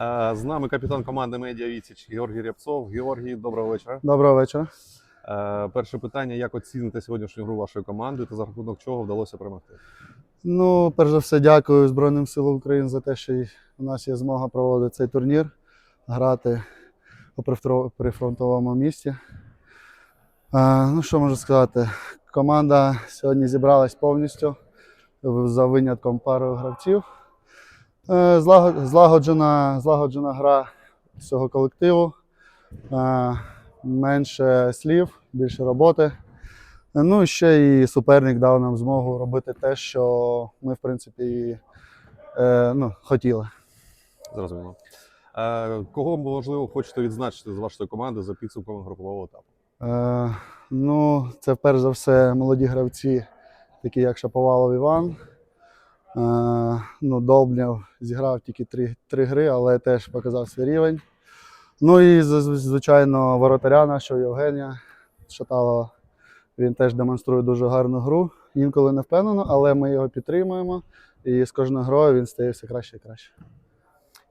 Е, З нами капітан команди Медіа Віціч Георгій Рябцов. Георгій, доброго вечора. Доброго вечора. Е, Перше питання: як оціните сьогоднішню гру вашої команди та за рахунок чого вдалося перемогти? Ну, перш за все, дякую Збройним силам України за те, що у нас є змога проводити цей турнір, грати у прифронтовому місті. Ну, що можу сказати? Команда сьогодні зібралась повністю за винятком пари гравців. Е, злаго- Злагоджена, злагоджена гра всього колективу. Е, Менше слів, більше роботи. Ну, і ще і суперник дав нам змогу робити те, що ми, в принципі, е, ну, хотіли. Зрозуміло. Кого можливо хочете відзначити з вашої команди за підсумками групового етапу? Е, ну, це перш за все молоді гравці, такі як Шаповалов Іван. Е, ну, Долбнєв зіграв тільки три, три гри, але теж показав свій рівень. Ну і звичайно, воротаря нашого Євгенія Шаталова. Він теж демонструє дуже гарну гру. Інколи не впевнено, але ми його підтримуємо. І з кожною грою він стає все краще і краще.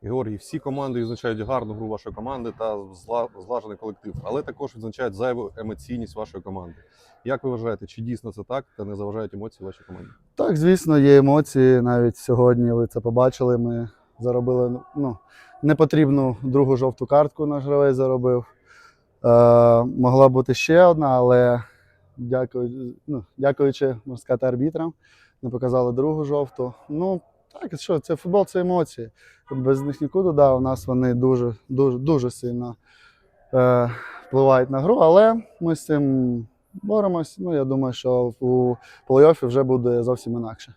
Георгій, всі команди відзначають гарну гру вашої команди та злажений колектив, але також відзначають зайву емоційність вашої команди. Як ви вважаєте, чи дійсно це так та не заважають емоції вашій команді? Так, звісно, є емоції. Навіть сьогодні ви це побачили. Ми заробили ну, непотрібну другу жовту картку наш гравець заробив. Е, могла бути ще одна, але дякую, ну, дякуючи, можна сказати, арбітрам, не показали другу жовту. Ну, так, що, це футбол, це емоції. Без них нікуди, да, у нас вони дуже, дуже, дуже сильно е, впливають на гру, але ми з цим боремось. Ну, я думаю, що у плей-оффі вже буде зовсім інакше.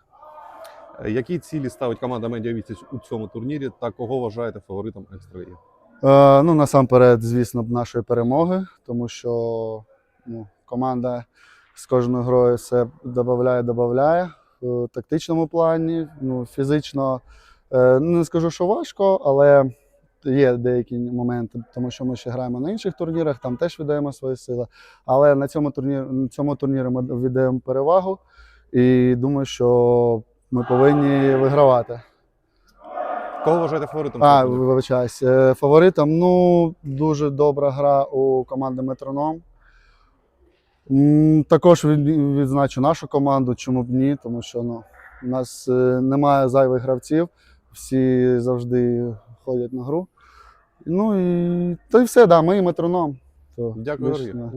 Е, Які цілі ставить команда Медіа Віціч у цьому турнірі та кого вважаєте фаворитом екстраліги? Е, ну, насамперед, звісно, нашої перемоги, тому що ну, команда з кожною грою все додає, додає. В тактичному плані, ну, фізично е, не скажу, що важко, але є деякі моменти, тому що ми ще граємо на інших турнірах, там теж віддаємо свої сили. Але на цьому турнірі, на цьому турнірі ми віддаємо перевагу і думаю, що ми повинні вигравати. Кого вважаєте фаворитом? А, вибачаюсь. Е, Фаворитом, ну, дуже добра гра у команди Метроном. Також відзначу нашу команду, чому б ні, тому що ну, у нас е, немає зайвих гравців, всі завжди ходять на гру. Ну і то й все, да, ми і метроном. То Дякую, Георгій.